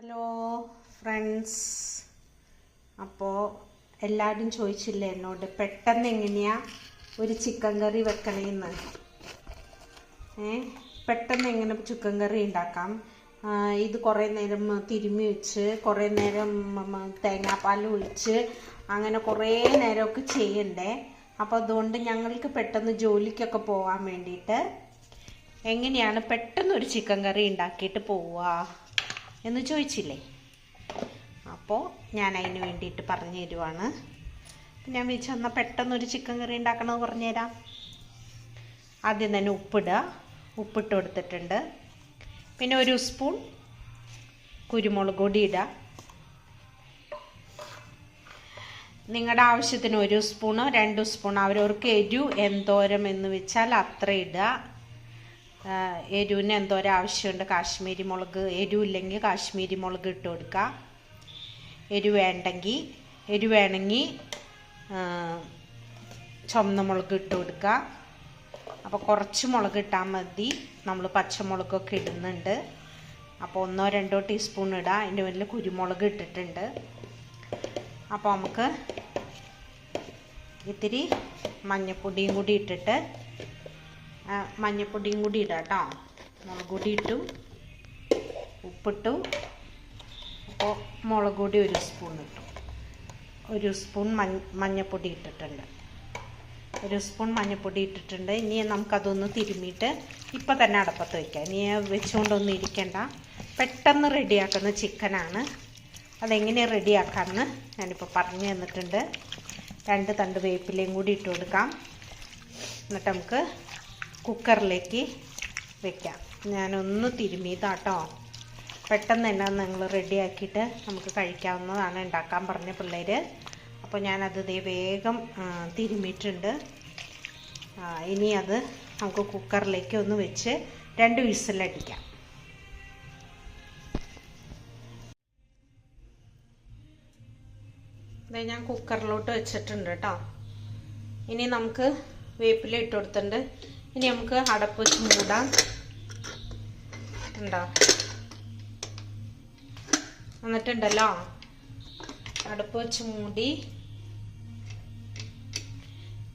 Hello friends. അപ്പോൾ എല്ലാവരും ചോദിച്ചില്ലേ എന്നോട് പെട്ടെന്ന് എങ്ങനെയാണ് ഒരു ചിക്കൻ കറി വെക്കണേന്ന് ഏ പെട്ടെന്ന് എങ്ങനെ ചിക്കൻ കറി ഉണ്ടാക്കാം? ഇത് കുറേ നേരം തിരുമ്മി വെച്ച് കുറേ നേരം തേങ്ങാപ്പാൽ ഒഴിച്ച് അങ്ങനെ കുറേ നേരമൊക്കെ ചെയ്യണ്ടേ? അപ്പോൾ അതുകൊണ്ട് ഞങ്ങൾക്ക് പെട്ടെന്ന് ജോലിക്കൊക്കെ പോകാൻ വേണ്ടിയിട്ട് എങ്ങനെയാണ് പെട്ടെന്ന് ഒരു ചിക്കൻ കറി ഉണ്ടാക്കിയിട്ട് പോവുക? എന്ന് ചോദിച്ചില്ലേ? അപ്പോൾ ഞാൻ അതിന് വേണ്ടിയിട്ട് പറഞ്ഞു തരുവാണ്. ഞാൻ വിളിച്ചു പെട്ടെന്ന് ഒരു ചിക്കൻ കറി ഉണ്ടാക്കണമെന്ന് പറഞ്ഞുതരാം ആദ്യം തന്നെ ഉപ്പിടുക ഉപ്പിട്ട് കൊടുത്തിട്ടുണ്ട്. പിന്നെ ഒരു സ്പൂൺ കുരുമുളക് പൊടി ഇടുക നിങ്ങളുടെ ആവശ്യത്തിന് ഒരു സ്പൂണോ രണ്ട് സ്പൂണോ അവരവർക്ക് എരിവ് എന്തോരം എന്ന് വെച്ചാൽ അത്ര ഇടുക എരിവിന് എന്തോരം ആവശ്യമുണ്ട്. കാശ്മീരി മുളക് എരിവില്ലെങ്കിൽ കാശ്മീരി മുളക് ഇട്ട് കൊടുക്കുക എരിവ് വേണ്ടെങ്കിൽ എരിവ് വേണമെങ്കിൽ ചുമന്ന മുളക് ഇട്ട് കൊടുക്കുക അപ്പോൾ കുറച്ച് മുളക് ഇട്ടാൽ മതി. നമ്മൾ പച്ചമുളകൊക്കെ ഇടുന്നുണ്ട്. അപ്പോൾ ഒന്നോ രണ്ടോ ടീസ്പൂൺ ഇടുക അതിന്റെ മുന്നിൽ കുരുമുളക് ഇട്ടിട്ടുണ്ട്. അപ്പോൾ നമുക്ക് ഇത്തിരി മഞ്ഞപ്പൊടിയും കൂടി ഇട്ടിട്ട് മഞ്ഞപ്പൊടിയും കൂടി ഇടാം കേട്ടോ. മുളക് പൊടി ഇട്ടു ഉപ്പിട്ടു. അപ്പോൾ മുളക് പൊടി ഒരു സ്പൂൺ ഇട്ടു. ഒരു സ്പൂൺ മഞ്ഞ മഞ്ഞപ്പൊടി ഇട്ടിട്ടുണ്ട്. ഒരു സ്പൂൺ മഞ്ഞപ്പൊടി ഇട്ടിട്ടുണ്ട്. ഇനി നമുക്കതൊന്ന് തിരുമ്മിയിട്ട് ഇപ്പം തന്നെ അടപ്പത്ത് വയ്ക്കാം ഇനി വെച്ചുകൊണ്ടൊന്നും ഇരിക്കണ്ട. പെട്ടെന്ന് റെഡിയാക്കുന്ന ചിക്കനാണ്. അതെങ്ങനെ റെഡിയാക്കാമെന്ന് ഞാനിപ്പോൾ പറഞ്ഞു തന്നിട്ടുണ്ട്. രണ്ട് തണ്ട് വേപ്പിലയും കൂടി ഇട്ട് കൊടുക്കാം. എന്നിട്ട് നമുക്ക് കുക്കറിലേക്ക് വെക്കാം. ഞാനൊന്ന് തിരുമ്മിയതാട്ടോ. പെട്ടെന്ന് തന്നെ നിങ്ങൾ റെഡിയാക്കിയിട്ട് നമുക്ക് കഴിക്കാവുന്നതാണ് ഉണ്ടാക്കാൻ പറഞ്ഞ പിള്ളേർ അപ്പോൾ ഞാനത് ദേ വേഗം ആ, തിരുമ്മിയിട്ടുണ്ട്. ഇനി അത് നമുക്ക് കുക്കറിലേക്ക് ഒന്ന് വെച്ച് രണ്ട് വിസിലടിക്കാം അതെ ഞാൻ കുക്കറിലോട്ട് വെച്ചിട്ടുണ്ട് കേട്ടോ. ഇനി നമുക്ക് വേപ്പില ഇട്ട് കൊടുത്തിട്ടുണ്ട്. ഇനി നമുക്ക് അടപ്പ് വെച്ച് മൂടാം. ഉണ്ടോ വന്നിട്ടുണ്ടല്ലോ? അടുപ്പ് വെച്ച് മൂടി.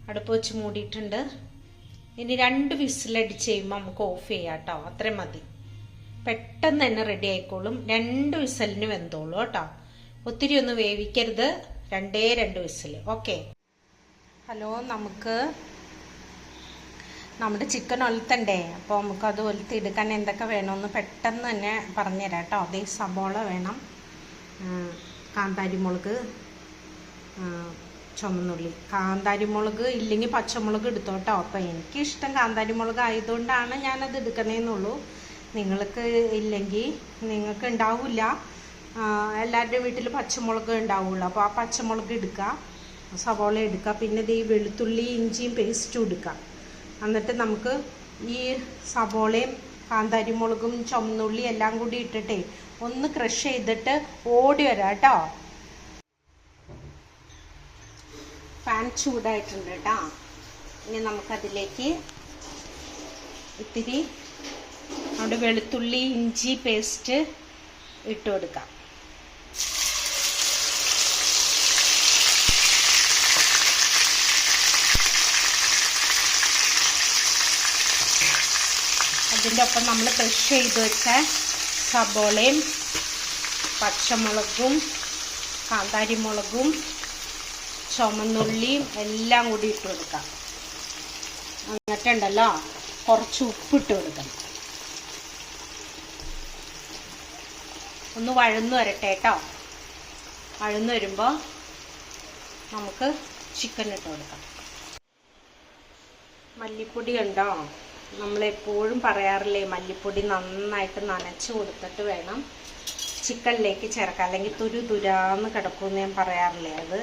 അടുപ്പ് വെച്ച് മൂടിയിട്ടുണ്ട്. ഇനി രണ്ട് വിസിലടിച്ച് കഴിയുമ്പോൾ നമുക്ക് ഓഫ് ചെയ്യാം കേട്ടോ. അത്രയും മതി. പെട്ടെന്ന് തന്നെ റെഡി ആയിക്കോളും. രണ്ട് വിസലിന് വെന്തോളൂ കേട്ടോ. ഒത്തിരി ഒന്ന് വേവിക്കരുത്. രണ്ടേ രണ്ട് വിസിൽ ഓക്കെ ഹലോ നമുക്ക് നമ്മുടെ ചിക്കൻ ഒലത്തണ്ടേ? അപ്പോൾ നമുക്കത് ഒലത്തിയെടുക്കാൻ എന്തൊക്കെ വേണമെന്ന് പെട്ടെന്ന് തന്നെ പറഞ്ഞുതരാം കേട്ടോ. അതേ സബോള വേണം. കാന്താരി കാന്താരിമുളക് ചുമന്നുള്ളി. കാന്താരിമുളക് ഇല്ലെങ്കിൽ പച്ചമുളക് എടുത്തോട്ടോ അപ്പോൾ എനിക്കിഷ്ടം കാന്താരിമുളക് ആയതുകൊണ്ടാണ് ഞാനത് എടുക്കണേന്നുള്ളൂ നിങ്ങൾക്ക് ഇല്ലെങ്കിൽ നിങ്ങൾക്ക് ഉണ്ടാവില്ല എല്ലാവരുടെയും വീട്ടിൽ പച്ചമുളക് ഉണ്ടാവുള്ളൂ. അപ്പോൾ ആ പച്ചമുളക് എടുക്കുക. സവോള എടുക്കുക. പിന്നെ ഇത് ഈ വെളുത്തുള്ളി ഇഞ്ചിയും പേസ്റ്റും എടുക്കുക. എന്നിട്ട് നമുക്ക് ഈ സവോളയും കാന്താരിമുളകും ചുമന്നുള്ളി എല്ലാം കൂടി ഇട്ടിട്ടേ ഒന്ന് ക്രഷ് ചെയ്തിട്ട് ഓടി വരാം കേട്ടോ. ഫാൻ ചൂടായിട്ടുണ്ട് കേട്ടോ. ഇനി നമുക്കതിലേക്ക് ഇത്തിരി നമ്മുടെ വെളുത്തുള്ളി ഇഞ്ചി പേസ്റ്റ് ഇട്ട് കൊടുക്കാം. അതിന്റെ ഒപ്പം നമ്മൾ ക്രഷ് ചെയ്ത് വെച്ച സബോളയും പച്ചമുളകും കാന്താരിമുളകും ചുമന്നുള്ളിയും എല്ലാം കൂടി ഇട്ട് കൊടുക്കാം. എന്നിട്ടുണ്ടല്ലോ കുറച്ച് ഉപ്പിട്ട് കൊടുക്കണം. ഒന്ന് വഴന്നു വരട്ടെ കേട്ടോ. വഴന്നു വരുമ്പോൾ നമുക്ക് ചിക്കൻ ഇട്ട് കൊടുക്കാം. മല്ലിപ്പൊടി ഉണ്ടോ നമ്മളെപ്പോഴും പറയാറില്ലേ മല്ലിപ്പൊടി നന്നായിട്ട് നനച്ച് കൊടുത്തിട്ട് വേണം ചിക്കനിലേക്ക് ചേർക്കാം അല്ലെങ്കിൽ തുരു തുരാന്ന് കിടക്കുമെന്ന് ഞാൻ പറയാറില്ലേ അത്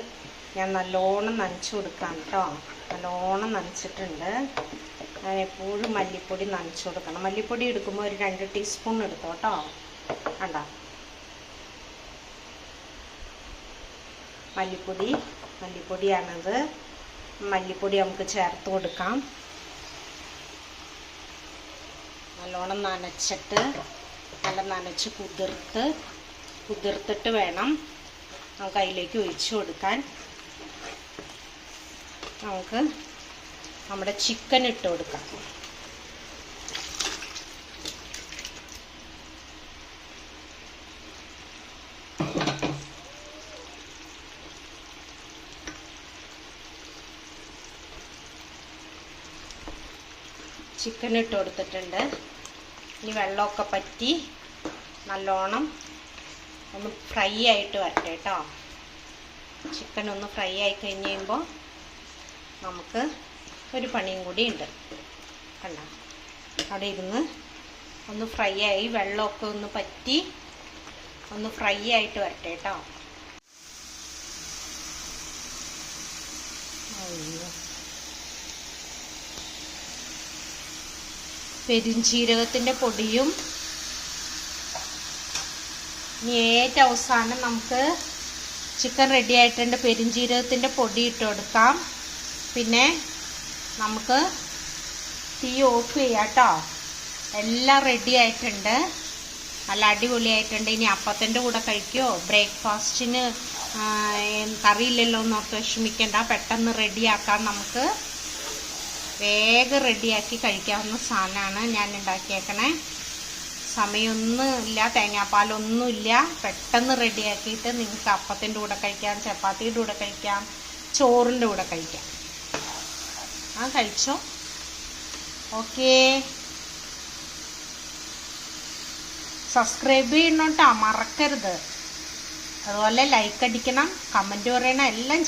ഞാൻ നല്ലോണം നനച്ച് കൊടുക്കാം കേട്ടോ. നല്ലോണം നനച്ചിട്ടുണ്ട്. ഞാൻ എപ്പോഴും മല്ലിപ്പൊടി നനച്ച് കൊടുക്കണം. മല്ലിപ്പൊടി എടുക്കുമ്പോൾ ഒരു രണ്ട് ടീസ്പൂൺ എടുത്തോ കേട്ടോ. കണ്ടോ? മല്ലിപ്പൊടി മല്ലിപ്പൊടിയാണത്. മല്ലിപ്പൊടി നമുക്ക് ചേർത്ത് കൊടുക്കാം. നല്ലോണം നനച്ചിട്ട് നല്ല നനച്ച് കുതിർത്ത് കുതിർത്തിട്ട് വേണം നമുക്ക് അതിലേക്ക് ഒഴിച്ചു കൊടുക്കാൻ. നമുക്ക് നമ്മുടെ ചിക്കൻ ഇട്ട് കൊടുക്കാം. ചിക്കൻ ഇട്ട് കൊടുത്തിട്ടുണ്ട്. ഇനി വെള്ളമൊക്കെ പറ്റി നല്ലോണം ഒന്ന് ഫ്രൈ ആയിട്ട് വരട്ടെ കേട്ടോ. ചിക്കൻ ഒന്ന് ഫ്രൈ ആയി കഴിഞ്ഞ് കഴിയുമ്പോൾ നമുക്ക് ഒരു പണിയും കൂടി ഉണ്ട്. കണ്ട? അവിടെ ഇരുന്ന് ഒന്ന് ഫ്രൈ ആയി വെള്ളമൊക്കെ ഒന്ന് പറ്റി ഒന്ന് ഫ്രൈ ആയിട്ട് വരട്ടെ കേട്ടോ. അയ്യോ. പെരുംജീരകത്തിന്റെ പൊടിയും ഇനി ഏറ്റവും അവസാനം നമുക്ക് ചിക്കൻ റെഡി ആയിട്ടുണ്ട്. പെരിഞ്ചീരകത്തിന്റെ പൊടി ഇട്ട് കൊടുക്കാം. പിന്നെ നമുക്ക് തീ ഓഫ് ചെയ്യാട്ടോ എല്ലാം റെഡി ആയിട്ടുണ്ട്. നല്ല അടിപൊളിയായിട്ടുണ്ട്. ഇനി അപ്പത്തിന്റെ കൂടെ കഴിക്കുമോ ബ്രേക്ക്ഫാസ്റ്റിന് കറിയില്ലല്ലോ എന്നോർത്ത് വിഷമിക്കേണ്ട. പെട്ടെന്ന് റെഡിയാക്കാം നമുക്ക്. വേഗം റെഡിയാക്കി കഴിക്കാവുന്ന സാധനമാണ് ഞാൻ ഉണ്ടാക്കിയേക്കണേ. സമയമൊന്നും ഇല്ല തേങ്ങാപ്പാലൊന്നും ഇല്ല പെട്ടെന്ന് റെഡിയാക്കിയിട്ട് നിങ്ങൾക്ക് അപ്പത്തിന്റെ കൂടെ കഴിക്കാം ചപ്പാത്തിയുടെ കൂടെ കഴിക്കാം ചോറിന്റെ കൂടെ കഴിക്കാം. ആ കഴിച്ചോ? ഓക്കേ. സബ്സ്ക്രൈബ് ചെയ്യണം കേട്ടോ മറക്കരുത്. അതുപോലെ ലൈക്ക് അടിക്കണം കമന്റ് പറയണം എല്ലാം